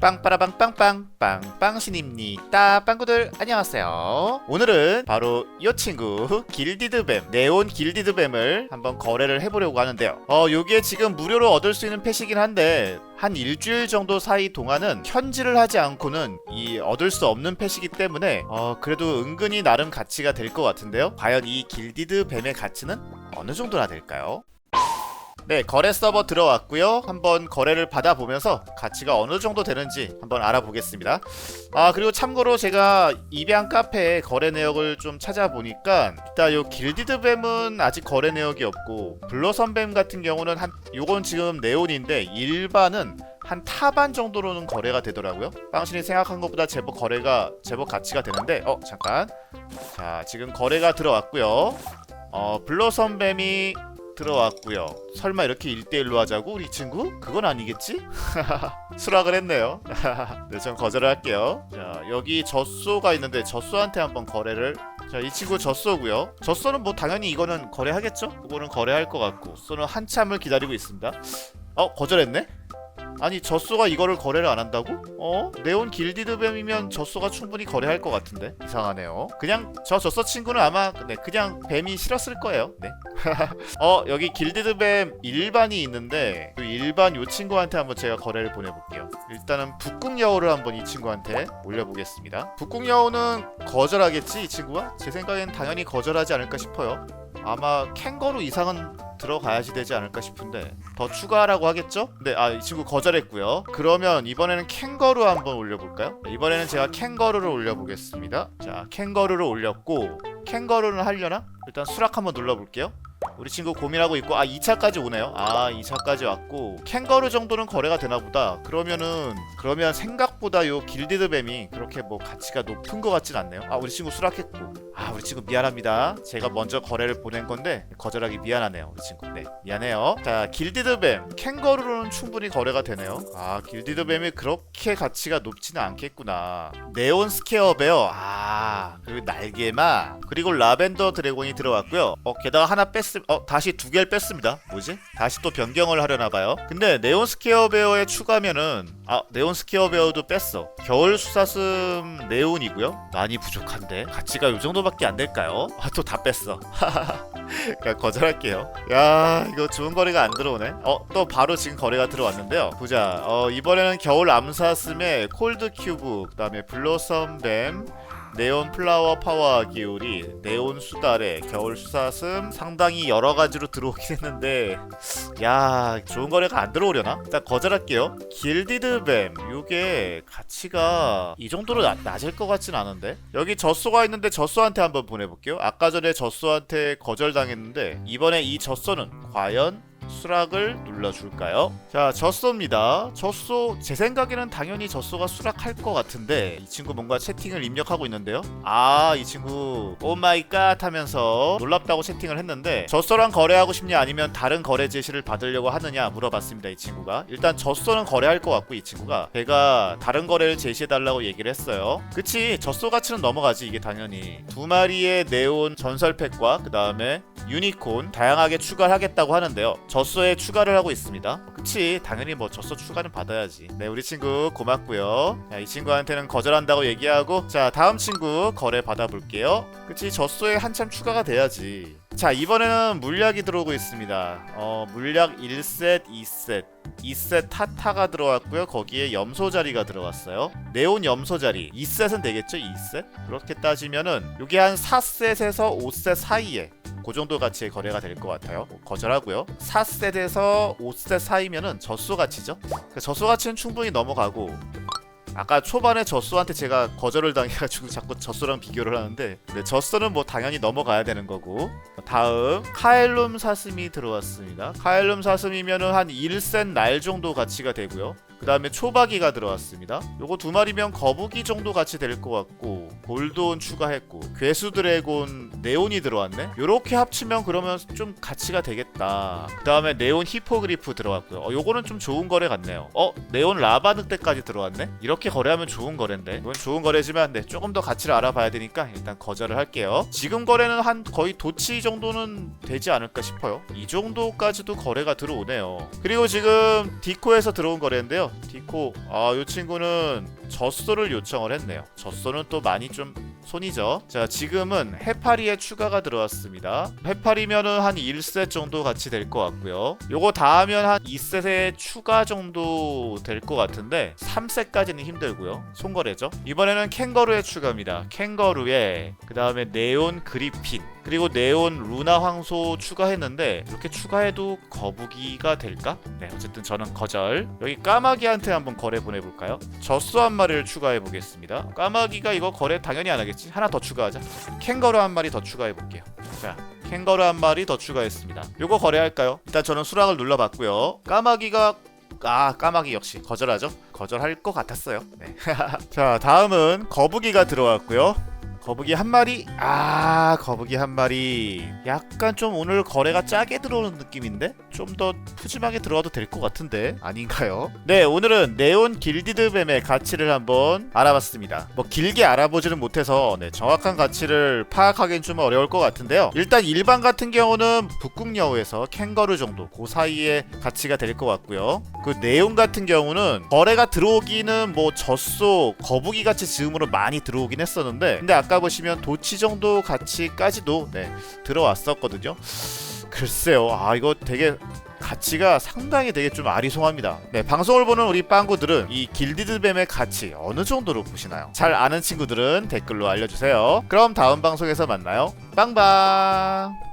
빵빠라빵 빵빵 빵빵신입니다. 빵구들 안녕하세요. 오늘은 바로 이 친구 길디드뱀 네온 길디드뱀을 한번 거래를 해보려고 하는데요. 어 요게 지금 무료로 얻을 수 있는 펫이긴 한데 한 일주일 정도 사이 동안은 현질을 하지 않고는 이 얻을 수 없는 펫이기 때문에 어 그래도 은근히 나름 가치가 될 것 같은데요. 과연 이 길디드 뱀의 가치는 어느 정도나 될까요? 네, 거래 서버 들어왔고요. 한번 거래를 받아보면서 가치가 어느 정도 되는지 한번 알아보겠습니다. 아, 그리고 참고로 제가 입양 카페 거래 내역을 좀 찾아보니까 일단 요 길디드 뱀은 아직 거래 내역이 없고 블러썸뱀 같은 경우는 한 요건 지금 네온인데 일반은 한 타반 정도로는 거래가 되더라고요. 빵신이 생각한 것보다 제법 거래가 제법 가치가 되는데 어, 잠깐. 자, 지금 거래가 들어왔고요. 어, 블러썸뱀이 들어왔고요. 설마 이렇게 1대1로 하자고 우리 친구? 그건 아니겠지? 수락을 했네요. 네, 전 거절을 할게요. 자, 여기 젖소가 있는데 젖소한테 한번 거래를 자, 이 친구 젖소고요. 젖소는 뭐 당연히 이거는 거래하겠죠? 이거는 거래할 것 같고 소는 한참을 기다리고 있습니다. 어, 거절했네? 아니 젖소가 이거를 거래를 안 한다고? 어? 네온 길디드뱀이면 젖소가 충분히 거래할 것 같은데 이상하네요. 그냥 저 젖소 친구는 아마 네, 그냥 뱀이 싫었을 거예요. 네. 어 여기 길디드뱀 일반이 있는데 그 일반 요 친구한테 한번 제가 거래를 보내볼게요. 일단은 북극여우를 한번 이 친구한테 올려보겠습니다. 북극여우는 거절하겠지 이 친구가? 제 생각엔 당연히 거절하지 않을까 싶어요. 아마 캥거루 이상은 들어가야지 되지 않을까 싶은데 더 추가하라고 하겠죠? 네, 아 이 친구 거절했고요. 그러면 이번에는 캥거루 한번 올려볼까요? 네, 이번에는 제가 캥거루를 올려보겠습니다. 자, 캥거루를 올렸고 캥거루는 하려나? 일단 수락 한번 눌러볼게요. 우리 친구 고민하고 있고 아 2차까지 오네요 아 2차까지 왔고 캥거루 정도는 거래가 되나 보다 그러면은 그러면 생각보다 요 길디드뱀이 그렇게 뭐 가치가 높은 것 같진 않네요 아 우리 친구 수락했고 아 우리 친구 미안합니다. 제가 먼저 거래를 보낸 건데 거절하기 미안하네요 우리 친구. 네 미안해요. 자 길디드뱀. 캥거루로는 충분히 거래가 되네요. 아 길디드뱀이 그렇게 가치가 높지는 않겠구나. 네온 스퀘어베어. 아 그리고 날개마. 그리고 라벤더 드래곤이 들어왔고요. 어 게다가 하나 뺐음 어 다시 두 개를 뺐습니다. 뭐지? 다시 또 변경을 하려나 봐요. 근데 네온 스퀘어베어에 추가면은 아 네온 스퀘어베어도 뺐어. 겨울 수사슴 네온이고요. 많이 부족한데. 가치가 요 정도밖에 안 될까요? 아 또 다 뺐어. 그냥 거절할게요. 야 이거 좋은 거래가 안 들어오네. 어 또 바로 지금 거래가 들어왔는데요. 보자. 어 이번에는 겨울 암사슴의 콜드 큐브 그다음에 블로썸 뱀 네온 플라워 파워 기울이 네온 수달에 겨울 수사슴 상당히 여러 가지로 들어오긴 했는데 야 좋은 거래가 안 들어오려나? 일단 거절할게요. 길디드뱀 요게 가치가 이 정도로 나- 낮을 것 같진 않은데? 여기 젖소가 있는데 젖소한테 한번 보내볼게요. 아까 전에 젖소한테 거절당했는데 이번에 이 젖소는 과연 수락을 눌러줄까요? 자, 젖소입니다. 젖소, 제 생각에는 당연히 젖소가 수락할 것 같은데 이 친구 뭔가 채팅을 입력하고 있는데요. 아, 이 친구 오 마이 갓 하면서 놀랍다고 채팅을 했는데 젖소랑 거래하고 싶냐 아니면 다른 거래 제시를 받으려고 하느냐 물어봤습니다. 이 친구가 일단 젖소는 거래할 것 같고 이 친구가 제가 다른 거래를 제시해달라고 얘기를 했어요. 그치, 젖소 가치는 넘어가지 이게 당연히 두 마리의 네온 전설팩과 그 다음에 유니콘 다양하게 추가를 하겠다고 하는데요. 젖 소에 추가를 하고 있습니다. 그치 당연히 뭐 젖소 추가는 받아야지. 네 우리 친구 고맙고요. 자, 이 친구한테는 거절한다고 얘기하고 자 다음 친구 거래 받아볼게요. 그치 젖소에 한참 추가가 돼야지. 자 이번에는 물약이 들어오고 있습니다. 어 물약 1셋 2셋 2셋 타타가 들어왔고요. 거기에 염소 자리가 들어왔어요. 네온 염소 자리 2셋은 되겠죠? 2셋? 그렇게 따지면은 이게 한 4셋에서 5셋 사이에 그 정도 가치의 거래가 될 것 같아요. 뭐 거절하고요. 4셋에서 5셋 사이면은 젖소 가치죠. 그 젖소 가치는 충분히 넘어가고 아까 초반에 젖소한테 제가 거절을 당해가지고 자꾸 젖소랑 비교를 하는데 네, 젖소는 뭐 당연히 넘어가야 되는 거고 다음 카엘룸 사슴이 들어왔습니다. 카엘룸 사슴이면은 한 1센 날 정도 가치가 되고요. 그 다음에 초박이가 들어왔습니다. 요거 두 마리면 거북이 정도 같이 될 것 같고 골드온 추가했고 괴수 드래곤 네온이 들어왔네. 요렇게 합치면 그러면 좀 가치가 되겠다. 그 다음에 네온 히포그리프 들어왔고요. 어, 요거는 좀 좋은 거래 같네요. 어 네온 라바 늑대까지 들어왔네. 이렇게 거래하면 좋은 거래인데 이건 좋은 거래지만 네 조금 더 가치를 알아봐야 되니까 일단 거절을 할게요. 지금 거래는 한 거의 도치 정도는 되지 않을까 싶어요. 이 정도까지도 거래가 들어오네요. 그리고 지금 디코에서 들어온 거래인데요. 자 디코. 아이 친구는 젖소를 요청을 했네요. 젖소는 또 많이 좀 손이죠. 자 지금은 해파리에 추가가 들어왔습니다. 해파리면은 한 1셋 정도 같이 될 것 같고요. 요거 다 하면 한 2셋의 추가 정도 될 것 같은데 3셋까지는 힘들고요. 손거래죠. 이번에는 캥거루의 추가입니다. 캥거루에 그 다음에 네온 그리핀 그리고 네온 루나 황소 추가했는데 이렇게 추가해도 거북이가 될까? 네 어쨌든 저는 거절. 여기 까마귀한테 한번 거래 보내볼까요? 젖소 한 마리를 추가해 보겠습니다. 까마귀가 이거 거래 당연히 안 하겠지. 하나 더 추가하자. 캥거루 한 마리 더 추가해 볼게요. 자 캥거루 한 마리 더 추가했습니다. 요거 거래할까요? 일단 저는 수락을 눌러봤고요. 까마귀가 아 까마귀 역시 거절하죠? 거절할 것 같았어요. 네. 자 다음은 거북이가 들어왔고요 거북이 한 마리? 아 거북이 한 마리. 약간 좀 오늘 거래가 짜게 들어오는 느낌인데? 좀 더 푸짐하게 들어와도 될 것 같은데? 아닌가요? 네 오늘은 네온 길디드 뱀의 가치를 한번 알아봤습니다. 뭐 길게 알아보지는 못해서 네, 정확한 가치를 파악하기는 좀 어려울 것 같은데요. 일단 일반 같은 경우는 북극여우에서 캥거루 정도 그 사이의 가치가 될 것 같고요. 그 네온 같은 경우는 거래가 들어오기는 뭐 젖소 거북이 같이 즈음으로 많이 들어오긴 했었는데 근데 아까 보시면 도치 정도 가치까지도 네, 들어왔었거든요 글쎄요 아 이거 되게 가치가 상당히 되게 좀 아리송합니다. 네, 방송을 보는 우리 빵구들은 이 길디드뱀의 가치 어느 정도로 보시나요? 잘 아는 친구들은 댓글로 알려주세요. 그럼 다음 방송에서 만나요. 빵빵!